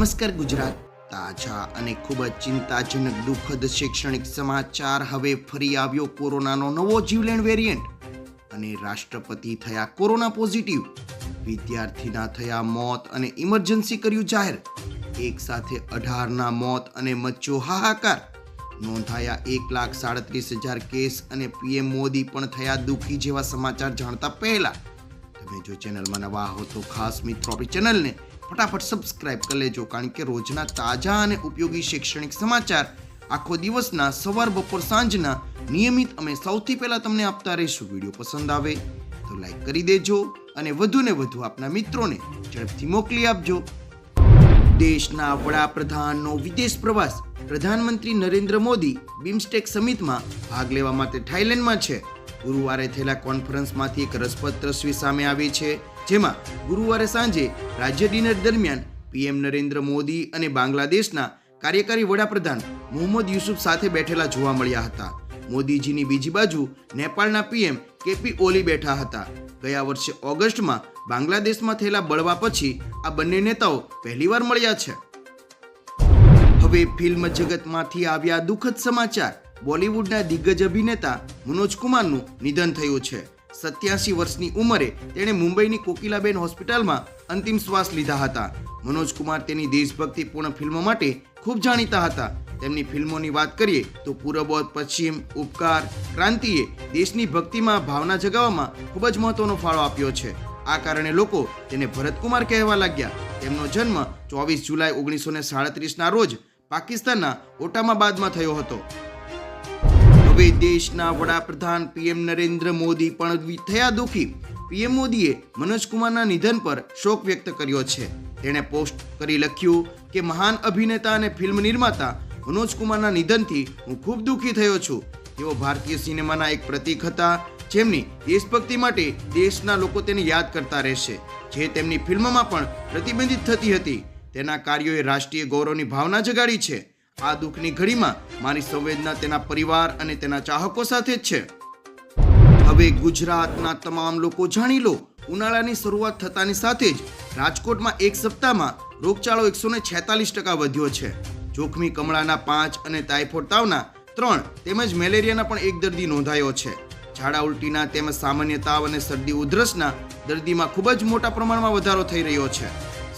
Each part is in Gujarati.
નમસ્કાર ગુજરાત. તાજા અને ખૂબ જ ચિંતાજનક દુઃખદ શૈક્ષણિક સમાચાર હવે ફરી આવ્યો કોરોનાનો નવો જીવલેણ વેરિયન્ટ. અને રાષ્ટ્રપતિ થયા કોરોના પોઝિટિવ. વિદ્યાર્થીના થયા મોત અને ઇમરજન્સી કર્યું જાહેર. એક સાથે અઢારના મોત અને મચ્યો હાહાકાર. નોંધાયા એક લાખ સાડત્રીસ હજાર કેસ અને પીએમ મોદી પણ થયા દુઃખી જેવા સમાચાર જાણતા પહેલા. તમે જો ચેનલમાં નવા હો તો ખાસ મિત્રો ચેનલને ફટાફટ સબસ્ક્રાઇબ કરી લેજો કારણ કે રોજના તાજા અને ઉપયોગી શૈક્ષણિક સમાચાર આખો દિવસના સવાર બપોર સાંજના નિયમિત અમે સૌથી પહેલાં તમને આપતા રહીશું વીડિયો પસંદ આવે તો લાઈક કરી દેજો અને વધુ ને વધુ આપના મિત્રોને ઝડપથી મોકલી આપજો દેશના વડાપ્રધાનનો વિદેશ પ્રવાસ પ્રધાનમંત્રી નરેન્દ્ર મોદી બિમસ્ટેક સમિટમાં ભાગ લેવા માટે થાઇલેન્ડમાં છે ગુરુવારે થયેલા કોન્ફરન્સમાંથી એક રસપ્રદ તસવીર સામે આવી છે, જેમાં ગુરુવારે સાંજે રાજ્ય ડિનર દરમિયાન પીએમ નરેન્દ્ર મોદી અને બાંગ્લાદેશના કાર્યકારી વડાપ્રધાન મોહમ્મદ યુસુફ સાથે બેઠેલા જોવા મળ્યા હતા. મોદીજીની બીજી બાજુ નેપાળના પીએમ કેપી ઓલી બેઠા હતા. ગયા વર્ષે ઓગસ્ટમાં બાંગ્લાદેશમાં થયેલા બળવા પછી આ બંને નેતાઓ પહેલીવાર મળ્યા છે. હવે ફિલ્મ જગતમાંથી આવ્યા દુઃખદ સમાચાર. બોલિવૂડના દિગ્ગજ અભિનેતા મનોજ કુમારનું નિધન થયું છે. સત્યાસી વર્ષની ઉંમરે તેણે મુંબઈની કોકિલાબેન હોસ્પિટલમાં અંતિમ શ્વાસ લીધા હતા. મનોજ કુમાર તેની દેશભક્તિપૂર્ણ ફિલ્મો માટે ખૂબ જાણીતા હતા. તેમની ફિલ્મોની વાત કરીએ તો પૂરબ પશ્ચિમ, ઉપકાર, ક્રાંતિએ દેશની ભક્તિમાં ભાવના જગાવવામાં ખૂબ જ મહત્વનો ફાળો આપ્યો છે. આ કારણે લોકો તેને ભરતકુમાર કહેવા લાગ્યા. તેમનો જન્મ ચોવીસ જુલાઈ ઓગણીસો ને સાડત્રીસના રોજ પાકિસ્તાનના ઓટામાબાદમાં થયો હતો. હવે દેશના વડાપ્રધાન પીએમ નરેન્દ્ર મોદી પણ થયા દુઃખી. પીએમ મોદીએ મનોજ કુમારના નિધન પર શોક વ્યક્ત કર્યો છે. તેણે પોસ્ટ કરી લખ્યું કે, મહાન અભિનેતા અને ફિલ્મ નિર્માતા મનોજ કુમારના નિધનથી હું ખૂબ દુઃખી થયો છું. તેઓ ભારતીય સિનેમાના એક પ્રતીક હતા, જેમની દેશભક્તિ માટે દેશના લોકો તેને યાદ કરતા રહેશે. જે તેમની ફિલ્મમાં પણ પ્રતિબંધિત થતી હતી. તેના કાર્યોએ રાષ્ટ્રીય ગૌરવની ભાવના જગાડી છે. આ દુઃખની ઘડીમાં મારી સંવેદના તેના પરિવાર અને તેના ચાહકો સાથે જ છે. હવે ગુજરાતના તમામ લોકો જાણી લો, ઉનાળાની શરૂઆત થતાની સાથે જ રાજકોટમાં એક સપ્તાહમાં રોગચાળો એકસો ને છેતાલીસ ટકા વધ્યો છે. જોખમી કમળાના પાંચ અને ટાઇફોઇડ તાવના ત્રણ તેમજ મેલેરિયાના પણ એક દર્દી નોંધાયો છે. ઝાડા ઉલટીના તેમજ સામાન્ય તાવ અને શરદી ઉધરસના દર્દીમાં ખૂબ જ મોટા પ્રમાણમાં વધારો થઈ રહ્યો છે.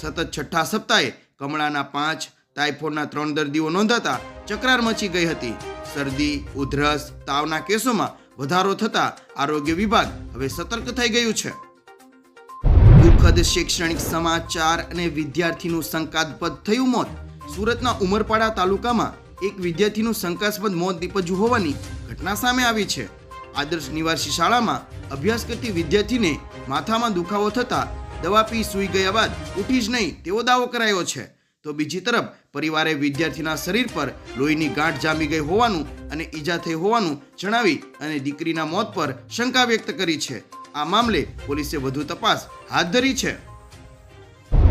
સતત છઠ્ઠા સપ્તાહે કમળાના પાંચ ટાઇફોઇડના ત્રણ દર્દીઓ નોંધાતા ચકરાર મચી ગઈ હતી. શરદી, ઉધરસ, તાવના કેસોમાં વધારો થતા આરોગ્ય વિભાગ હવે સતર્ક થઈ ગયું છે. દુઃખદ શૈક્ષણિક સમાચાર અને વિદ્યાર્થીનું શંકાસ્પદ થયું મોત. સુરતના ઉમરપાડા તાલુકામાં એક વિદ્યાર્થીનું શંકાસ્પદ મોત નીપજ્યું હોવાની ઘટના સામે આવી છે. આદર્શ નિવાસી શાળામાં અભ્યાસ કરતી વિદ્યાર્થીને માથામાં દુખાવો થતા દવા પી સૂઈ ગયા બાદ ઉઠી જ નહીં તેવો દાવો કરાયો છે. તો બીજી તરફ પરિવારે વિદ્યાર્થીના શરીર પર લોહીની ગાંઠ જામી ગઈ હોવાનું અને ઈજા થઈ હોવાનું જણાવી અને દીકરીના મોત પર શંકા વ્યક્ત કરી છે. આ મામલે પોલીસે વધુ તપાસ હાથ ધરી છે.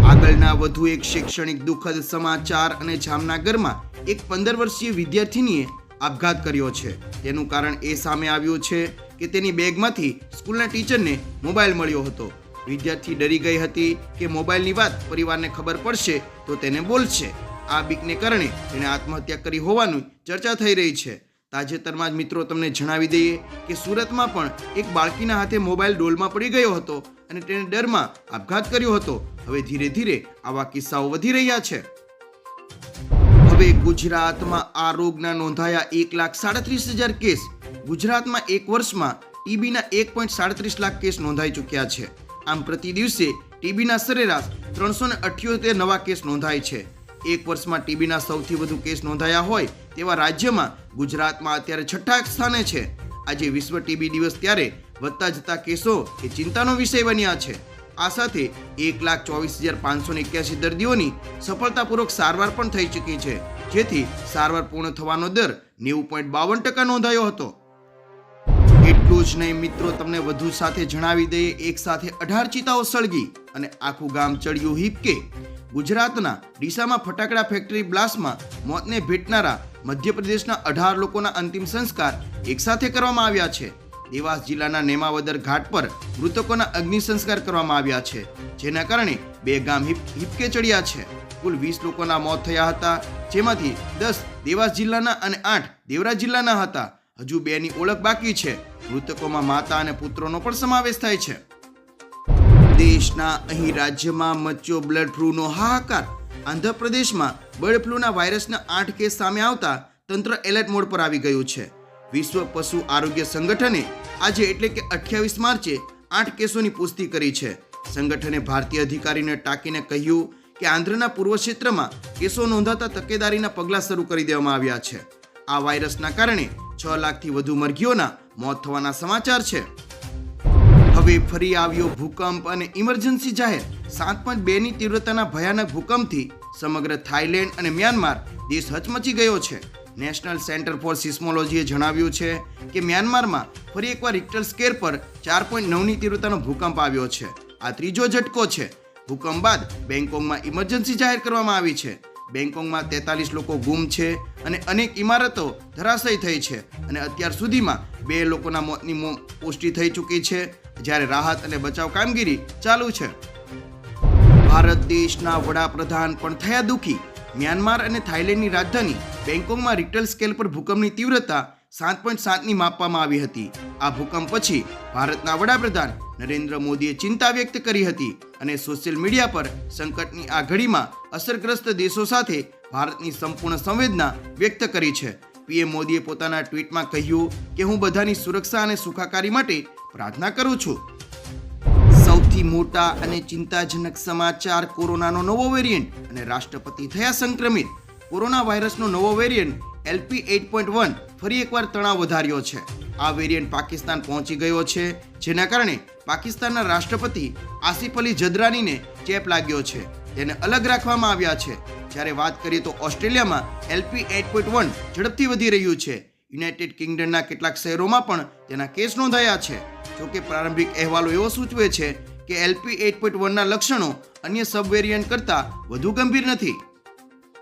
આગળના વધુ એક શૈક્ષણિક દુઃખદ સમાચાર અને જામનગરમાં એક પંદર વર્ષીય વિદ્યાર્થીનીએ આપઘાત કર્યો છે. તેનું કારણ એ સામે આવ્યું છે કે તેની બેગમાંથી સ્કૂલના ટીચરને મોબાઈલ મળ્યો હતો. વિદ્યાર્થી ડરી ગઈ હતી કે મોબાઈલની વાત પરિવારને ખબર પડશે તો તેને બોલશે. આ બીકને કારણે તેણે આત્મહત્યા કરી હોવાની ચર્ચા થઈ રહી છે. તાજેતરમાં જ મિત્રો તમને જણાવી દઈએ કે સુરતમાં પણ એક બાળકીના હાથે મોબાઈલ ડોલમાં પડી ગયો હતો અને તેણે ડરમાં આપઘાત કર્યો હતો. હવે ધીરે ધીરે આવા કિસ્સાઓ વધી રહ્યા છે. હવે ગુજરાતમાં આ રોગના નોંધાયા એક લાખ સાડત્રીસ હજાર કેસ. ગુજરાતમાં એક વર્ષમાં ટીબીના એક પોઈન્ટ સાડત્રીસ લાખ કેસ નોંધાઈ ચૂક્યા છે. આમ પ્રતિ દિવસે ટીબીના સરેરાશ ત્રણસો ને અઠ્યોતેર નવા કેસ નોંધાય છે. એક વર્ષમાં ટીબીના સૌથી વધુ કેસ નોંધાયા હોય તેવા રાજ્યમાં ગુજરાતમાં અત્યારે છઠ્ઠા સ્થાને છે. આજે વિશ્વ ટીબી દિવસ ત્યારે વધતા જતા કેસો એ ચિંતાનો વિષય બન્યા છે. આ સાથે એક લાખ ચોવીસ હજાર પાંચસો એક્યાસી દર્દીઓની સફળતાપૂર્વક સારવાર પણ થઈ ચૂકી છે. જેથી સારવાર પૂર્ણ થવાનો દર નેવું પોઈન્ટ બાવન ટકા નોંધાયો હતો. એટલું જ નહીં મિત્રો, તમને વધુ સાથે જણાવી દઈએ, એક સાથે અઢાર ચિતાઓ સળગી અને આખું ગામ ચડ્યું હિપકે. ગુજરાતના ડીસામાં ફટાકડા ફેક્ટરી બ્લાસ્ટમાં મોતને ભેટનારા મધ્યપ્રદેશના અઢાર લોકોના અંતિમ સંસ્કાર એકસાથે કરવામાં આવ્યા છે. દેવાસ જિલ્લાના નેમાવદર ઘાટ પર મૃતકોના અગ્નિ સંસ્કાર કરવામાં આવ્યા છે, જેના કારણે બે ગામ હિપ, હિપકે ચડ્યા છે. કુલ વીસ લોકોના મોત થયા હતા, જેમાંથી દસ દેવાસ જિલ્લાના અને આઠ દેવરા જિલ્લાના હતા. હજુ બેની ઓળખ બાકી છે. મૃતકોમાં માતા અને પુત્રોનો પણ સમાવેશ થાય છે. દેશના અહીં રાજ્યમાં મચ્યો બ્લડ ફ્લૂનો હાહાકાર. આંધ્રપ્રદેશમાં બર્ડ ફ્લૂના વાયરસના આઠ કેસ સામે આવતા તંત્ર એલર્ટ મોડ પર આવી ગયું છે. વિશ્વ પશુ આરોગ્ય સંગઠને આજે એટલે કે અઠ્યાવીસ માર્ચે આઠ કેસોની પુષ્ટિ કરી છે. સંગઠને ભારતીય અધિકારીને ટાંકીને કહ્યું કે આંધ્રના પૂર્વ ક્ષેત્રમાં કેસો નોંધાતા તકેદારીના પગલાં શરૂ કરી દેવામાં આવ્યા છે. આ વાયરસના કારણે છ લાખથી વધુ મરઘીઓના મોત થવાના સમાચાર છે. હવે ફરી આવ્યો ભૂકંપ અને ઇમરજન્સી જાહેર. સાત પોઈન્ટ બેની તીવ્રતાના ભયાનક ભૂકંપથી સમગ્ર થાઇલેન્ડ અને મ્યાનમાર દેશ હચમચી ગયો છે. નેશનલ સેન્ટર ફોર સિસ્મોલોજીએ જણાવ્યું છે કે મ્યાનમારમાં ફરી એકવાર રિક્ટર સ્કેર પર ચાર પોઈન્ટ નવની તીવ્રતાનો ભૂકંપ આવ્યો છે. આ ત્રીજો ઝટકો છે. ભૂકંપ બાદ બેંગકોકમાં ઇમરજન્સી જાહેર કરવામાં આવી છે. બેંગકોકમાં તેતાલીસ લોકો ગુમ છે અને અનેક ઇમારતો ધરાશયી થઈ છે. અને અત્યાર સુધીમાં બે લોકોના મોતની પુષ્ટિ થઈ ચૂકી છે, જ્યારે રાહત અને બચાવ કામગીરી ચાલુ છે. ભારત દેશના વડાપ્રધાન પણ થયા દુઃખી. મ્યાનમાર અને થાઇલેન્ડની રાજધાની બેંકોકમાં રિક્ટર સ્કેલ પર ભૂકંપની તીવ્રતા સાત પોઈન્ટ સાતની માપવામાં આવી હતી. આ ભૂકંપ પછી ભારતના વડાપ્રધાન નરેન્દ્ર મોદીએ ચિંતા વ્યક્ત કરી હતી અને સોશિયલ મીડિયા પર સંકટની આ ઘડીમાં અસરગ્રસ્ત દેશો સાથે ભારતની સંપૂર્ણ સંવેદના વ્યક્ત કરી છે. પીએમ મોદીએ પોતાના ટ્વીટમાં કહ્યું કે, હું બધાની સુરક્ષા અને સુખાકારી માટે પ્રાર્થના કરું છું. સૌથી મોટા અને ચિંતાજનક સમાચાર કોરોનાનો નવો વેરિયન્ટ અને રાષ્ટ્રપતિ થયા સંક્રમિત. કોરોના વાયરસનો નવો variant LP eight point one ફરી એકવાર તણાવ વધાર્યો છે. આ વેરિયન્ટ પાકિસ્તાન પહોંચી ગયો છે, જેના કારણે પાકિસ્તાનના રાષ્ટ્રપતિ આસિફ અલી જદરાનીને ચેપ લાગ્યો છે. તેને અલગ રાખવામાં આવ્યા છે. જ્યારે વાત કરીએ તો ઓસ્ટ્રેલિયામાં એલપી એટ પોઈન્ટ વન ઝડપથી વધી રહ્યું છે. યુનાઇટેડ કિંગડમના કેટલાક શહેરોમાં પણ તેના કેસ નોંધાયા છે. જોકે પ્રારંભિક અહેવાલો એવો સૂચવે છે કે એલપી એટ પોઈન્ટ વનના લક્ષણો અન્ય સબ વેરિયન્ટ કરતાં વધુ ગંભીર નથી.